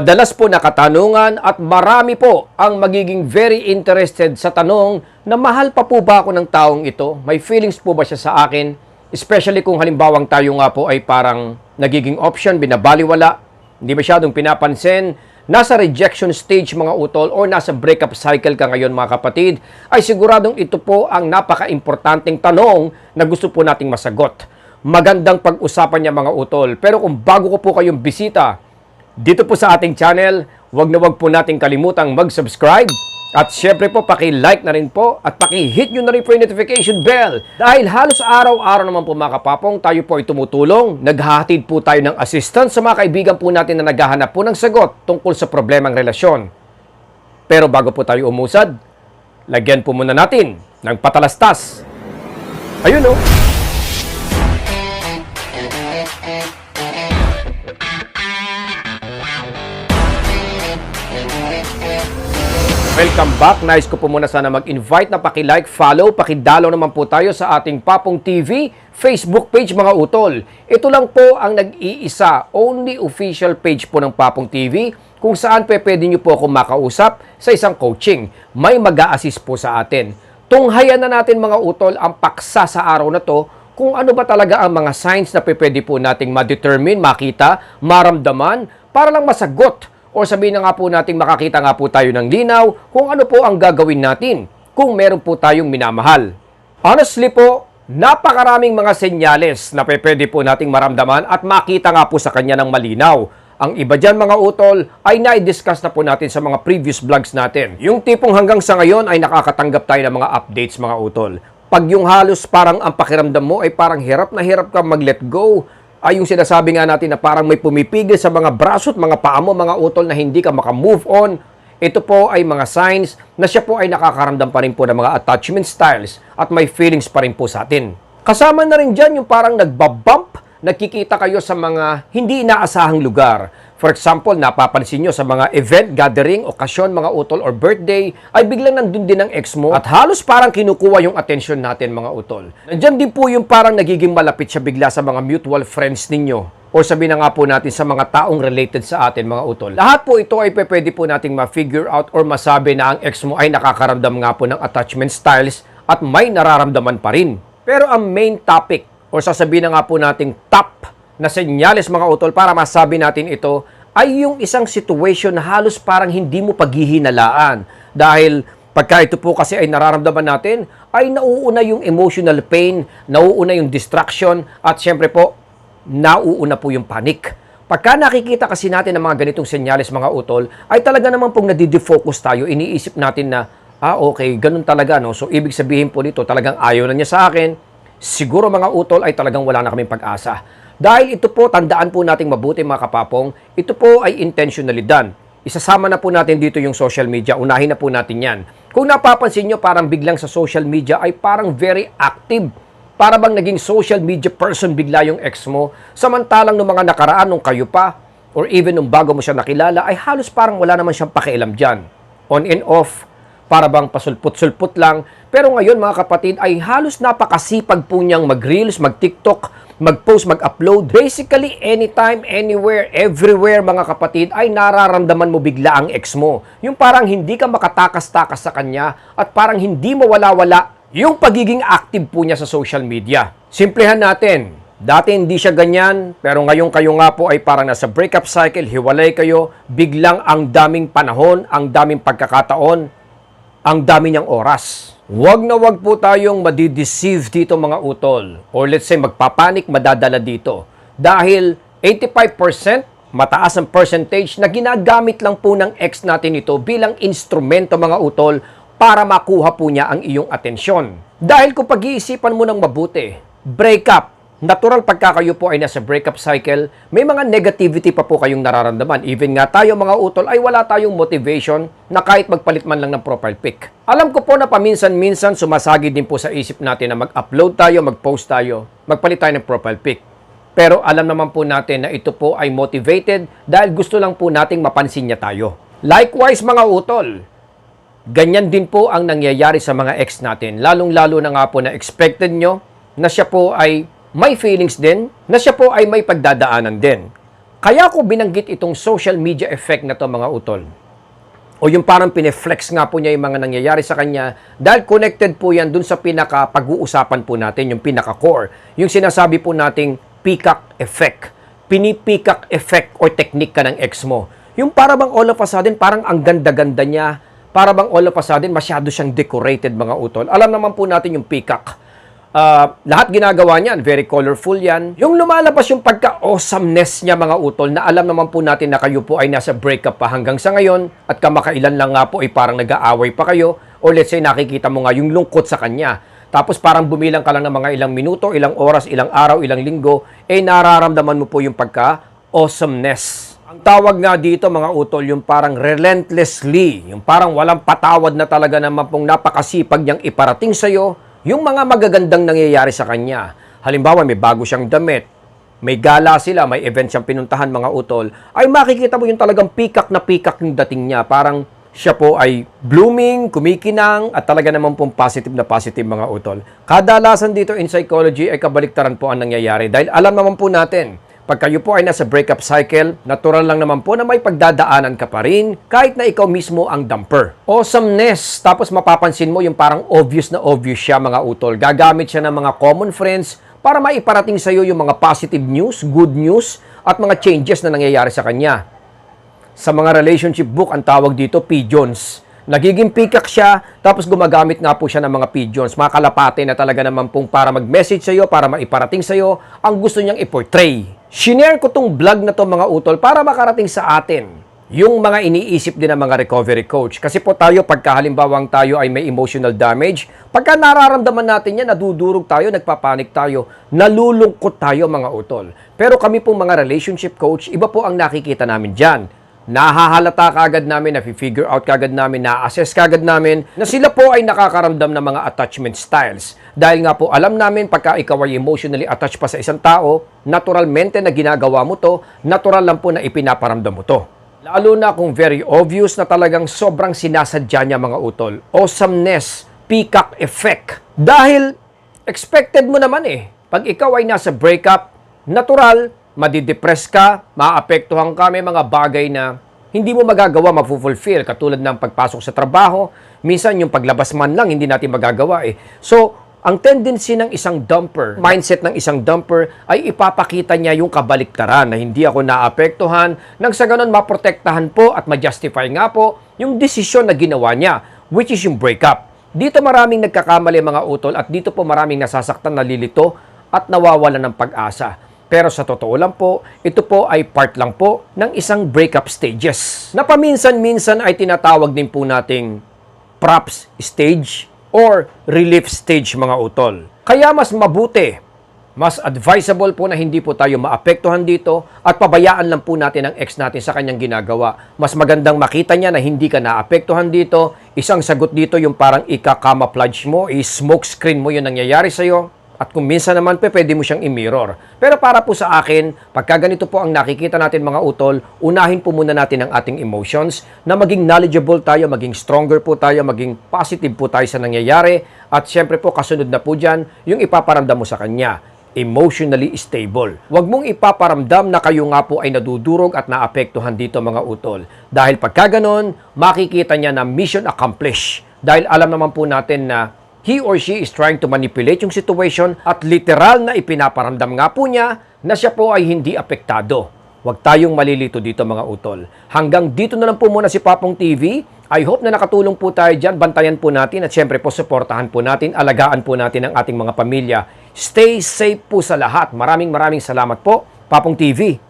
Madalas po na katanungan at marami po ang magiging very interested sa tanong na mahal pa po ba ako ng taong ito? May feelings po ba siya sa akin? Especially kung halimbawang tayo nga po ay parang nagiging option, binabaliwala, hindi masyadong pinapansin, nasa rejection stage mga utol or nasa breakup cycle ka ngayon mga kapatid, ay siguradong ito po ang napaka-importanting tanong na gusto po nating masagot. Magandang pag-usapan niya mga utol. Pero kung bago ko po kayong bisita, dito po sa ating channel, wag na wag po nating kalimutang mag-subscribe. At syempre po, paki-like na rin po at paki-hit nyo na rin po yung notification bell. Dahil halos araw-araw naman po mga kapapong, tayo po ay tumutulong. Naghahatid po tayo ng assistance sa mga kaibigan po natin na naghahanap po ng sagot tungkol sa problemang relasyon. Pero bago po tayo umusad, lagyan po muna natin ng patalastas. Ayun oh. Welcome back. Nice ko po muna sana mag-invite na paki-like, follow, paki-dalaw naman po tayo sa ating Papong TV Facebook page mga utol. Ito lang po ang nag-iisa, only official page po ng Papong TV kung saan pe pwede nyo po ako makausap sa isang coaching. May mag assist po sa atin. Tunghayan na natin mga utol ang paksa sa araw na to kung ano ba talaga ang mga signs na pe pwede po nating ma-determine, makita, maramdaman para lang masagot o sabihin na nga po nating makakita nga po tayo ng linaw kung ano po ang gagawin natin kung meron po tayong minamahal. Honestly po, napakaraming mga senyales na pwede po nating maramdaman at makita nga po sa kanya ng malinaw. Ang iba dyan mga utol ay na-discuss na po natin sa mga previous vlogs natin. Yung tipong hanggang sa ngayon ay nakakatanggap tayo ng mga updates mga utol. Pag yung halos parang ang pakiramdam mo ay parang hirap na hirap ka mag-let go, ay yung sinasabi nga natin na parang may pumipigil sa mga braso at mga paa mo, mga utol na hindi ka makamove on. Ito po ay mga signs na siya po ay nakakaramdam pa rin po ng mga attachment styles at may feelings pa rin po sa atin. Kasama na rin dyan yung parang nagbabump, nagkikita kayo sa mga hindi inaasahang lugar. For example, napapansin nyo sa mga event, gathering, okasyon, mga utol or birthday, ay biglang nandun din ang ex mo at halos parang kinukuha yung atensyon natin mga utol. Nandyan din po yung parang nagiging malapit siya bigla sa mga mutual friends ninyo o sabi na nga po natin sa mga taong related sa atin mga utol. Lahat po ito ay pwede po nating ma-figure out or masabi na ang ex mo ay nakakaramdam nga po ng attachment styles at may nararamdaman pa rin. Pero ang main topic o sasabihin na nga po nating top na senyales mga utol para masabi natin ito ay yung isang situation na halos parang hindi mo paghihinalaan. Dahil pagka ito po kasi ay nararamdaman natin, ay nauuna yung emotional pain, nauuna yung distraction, at syempre po, nauuna po yung panic. Pagka nakikita kasi natin ng mga ganitong senyales mga utol, ay talaga naman pong nadidefocus tayo, iniisip natin na, ah okay, ganun talaga no. So ibig sabihin po nito, talagang ayaw na niya sa akin, siguro mga utol ay talagang wala na kaming pag-asa. Dahil ito po, tandaan po nating mabuti mga kapapong, ito po ay intentionally done. Isasama na po natin dito yung social media, unahin na po natin yan. Kung napapansin nyo, parang biglang sa social media ay parang very active. Para bang naging social media person bigla yung ex mo, samantalang nung mga nakaraan nung kayo pa, or even nung bago mo siya nakilala, ay halos parang wala naman siyang pakialam dyan. On and off, para bang pasulput-sulput lang. Pero ngayon mga kapatid ay halos napakasipag po niyang mag-reels, mag-tiktok, mag-post, mag-upload. Basically, anytime, anywhere, everywhere mga kapatid ay nararamdaman mo bigla ang ex mo. Yung parang hindi ka makatakas-takas sa kanya at parang hindi mawala-wala yung pagiging active po niya sa social media. Simplihan natin. Dati hindi siya ganyan, pero ngayon kayo nga po ay parang nasa breakup cycle, hiwalay kayo, biglang ang daming panahon, ang daming pagkakataon, ang dami niyang oras. Huwag na huwag po tayong madideceive dito mga utol. Or let's say magpapanik, madadala dito. Dahil 85% mataas ang percentage na ginagamit lang po ng ex natin ito bilang instrumento mga utol para makuha po niya ang iyong atensyon. Dahil kung pag-iisipan mo ng mabuti, breakup, natural pagka kayo po ay nasa breakup cycle, may mga negativity pa po kayong nararamdaman. Even nga tayo mga utol ay wala tayong motivation na kahit magpalit man lang ng profile pic. Alam ko po na paminsan-minsan sumasagi din po sa isip natin na mag-upload tayo, mag-post tayo, magpalit tayo ng profile pic. Pero alam naman po natin na ito po ay motivated dahil gusto lang po nating mapansin niya tayo. Likewise mga utol, ganyan din po ang nangyayari sa mga ex natin. Lalong-lalo na nga po na expected nyo na siya po ay may feelings din, na siya po ay may pagdadaanan din. Kaya ko binanggit itong social media effect na to mga utol. O yung parang pineflex nga po niya yung mga nangyayari sa kanya dahil connected po yan dun sa pinaka pag-uusapan po natin, yung pinaka core. Yung sinasabi po nating peacock effect. Pinipikak effect or technique ka ng ex mo. Yung para bang all of a sudden, parang ang ganda-ganda niya, para bang all of a sudden, masyado siyang decorated mga utol. Alam naman po natin yung peacock. Ah, lahat ginagawa niyan, very colorful yan. Yung lumalabas yung pagka-awesomeness niya mga utol, na alam naman po natin na kayo po ay nasa breakup pa hanggang sa ngayon, at kamakailan lang nga po ay parang nag-aaway pa kayo, o let's say nakikita mo nga yung lungkot sa kanya. Tapos parang bumilang ka lang ng mga ilang minuto, ilang oras, ilang araw, ilang linggo, eh nararamdaman mo po yung pagka-awesomeness. Ang tawag nga dito mga utol, yung parang relentlessly, yung parang walang patawad na talaga naman pong napakasipag niyang iparating sa'yo, yung mga magagandang nangyayari sa kanya. Halimbawa, may bago siyang damit, may gala sila, may event siyang pinuntahan mga utol, ay makikita mo yung talagang pikak na pikak yung dating niya. Parang siya po ay blooming, kumikinang, at talaga naman pong positive na positive mga utol. Kadalasan dito in psychology ay kabaliktaran po ang nangyayari dahil alam naman po natin, pag kayo po ay nasa breakup cycle, natural lang naman po na may pagdadaanan ka pa rin kahit na ikaw mismo ang dumper. Awesomeness. Tapos mapapansin mo yung parang obvious na obvious siya mga utol. Gagamit siya ng mga common friends para maiparating sa iyo yung mga positive news, good news, at mga changes na nangyayari sa kanya. Sa mga relationship book, ang tawag dito, pigeons. Nagiging pikak siya, tapos gumagamit nga po siya ng mga pigeons, mga kalapate na talaga naman pong para mag-message sa'yo, para maiparating sa'yo, ang gusto niyang i-portray. Shinare ko tong vlog na to mga utol para makarating sa atin yung mga iniisip din ng mga recovery coach. Kasi po tayo, pagka halimbawang tayo ay may emotional damage, pagka nararamdaman natin yan, nadudurog tayo, nagpapanik tayo, nalulungkot tayo mga utol. Pero kami pong mga relationship coach, iba po ang nakikita namin dyan nahahalata kagad namin, na-figure out kagad namin, na-assess kagad namin na sila po ay nakakaramdam ng mga attachment styles. Dahil nga po alam namin pagka ikaw ay emotionally attached pa sa isang tao, naturalmente na ginagawa mo to, natural lang po na ipinaparamdam mo to. Lalo na kung very obvious na talagang sobrang sinasadya niya mga utol. Awesomeness, peacock effect. Dahil expected mo naman eh, pag ikaw ay nasa breakup, natural, madidepress ka, maapektuhan ka, may mga bagay na hindi mo magagawa mapufulfill katulad ng pagpasok sa trabaho. Minsan yung paglabas man lang hindi natin magagawa eh. So, ang tendency ng isang dumper, mindset ng isang dumper ay ipapakita niya yung kabaliktaran na hindi ako naapektuhan nang sa ganun maprotektahan po at ma-justify nga po yung desisyon na ginawa niya which is yung breakup. Dito maraming nagkakamali mga utol at dito po maraming nasasaktan, nalilito at nawawala ng pag-asa. Pero sa totoo lang po, ito po ay part lang po ng isang breakup stages. Na paminsan-minsan ay tinatawag din po nating props stage or relief stage mga utol. Kaya mas mabuti, mas advisable po na hindi po tayo maapektuhan dito at pabayaan lang po natin ang ex natin sa kanyang ginagawa. Mas magandang makita niya na hindi ka naapektuhan dito. Isang sagot dito yung parang ika-camouflage mo, i-smoke screen mo yung nangyayari sa'yo. At kung minsan naman pe, pwede mo siyang i-mirror. Pero para po sa akin, pagka ganito po ang nakikita natin mga utol, unahin po muna natin ang ating emotions na maging knowledgeable tayo, maging stronger po tayo, maging positive po tayo sa nangyayari. At syempre po, kasunod na po dyan, yung ipaparamdam mo sa kanya emotionally stable. Huwag mong ipaparamdam na kayo nga po ay nadudurog at naapektuhan dito mga utol. Dahil pagka ganon, makikita niya na mission accomplished. Dahil alam naman po natin na he or she is trying to manipulate yung situation at literal na ipinaparamdam nga po niya na siya po ay hindi apektado. Huwag tayong malilito dito mga utol. Hanggang dito na lang po muna si Papong TV. I hope na nakatulong po tayo dyan. Bantayan po natin at syempre po supportahan po natin. Alagaan po natin ang ating mga pamilya. Stay safe po sa lahat. Maraming maraming salamat po. Papong TV.